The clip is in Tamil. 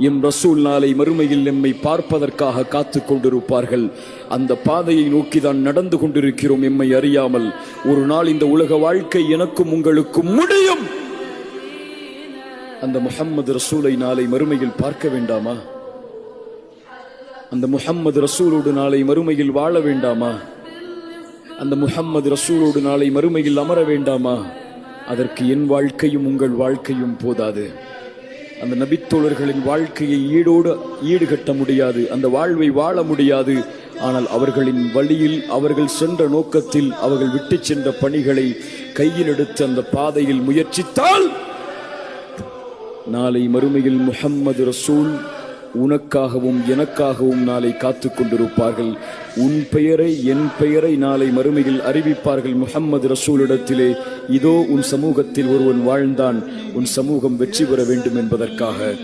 எம் ரசூல் நாளை மறுமையில் எம்மை பார்ப்பதற்காக காத்து கொண்டிருப்பார்கள். அந்த பாதையை நோக்கிதான் நடந்து கொண்டிருக்கிறோம் எம்மை அறியாமல். ஒரு நாள் இந்த உலக வாழ்க்கை எனக்கும் உங்களுக்கும் முடியும். அந்த முஹம்மது ரசூலை நாளை மறுமையில் பார்க்க வேண்டாமா? அந்த முஹம்மது ரசூலோடு நாளை மறுமையில் வாழ வேண்டாமா? அந்த முஹம்மது ரசூலோடு நாளை மறுமையில் அமர வேண்டாமா? அதற்கு என் வாழ்க்கையும் உங்கள் வாழ்க்கையும் போதாது. அந்த நபித்தோழர்களின் வாழ்க்கையை ஈடோடு ஈடுகட்ட முடியாது அந்த வாழ்வை வாழ முடியாது. ஆனால் அவர்களின் வழியில் அவர்கள் சென்ற நோக்கத்தில் அவர்கள் விட்டு சென்ற பணிகளை கையில் எடுத்து அந்த பாதையில் முயற்சித்தால் நாளை மறுமையில் முஹம்மது ரசூல் உனக்காகவும் எனக்காகவும் நாளை காத்துக் கொண்டிருப்பார்கள். உன் பெயரை என் பெயரை நாளை மறுமையில் அறிவிப்பார்கள். முகம்மது ரசூலிடத்திலே இதோ உன் சமூகத்தில் ஒருவன் வாழ்ந்தான். உன் சமூகம் வெற்றி பெற வேண்டும் என்பதற்காக.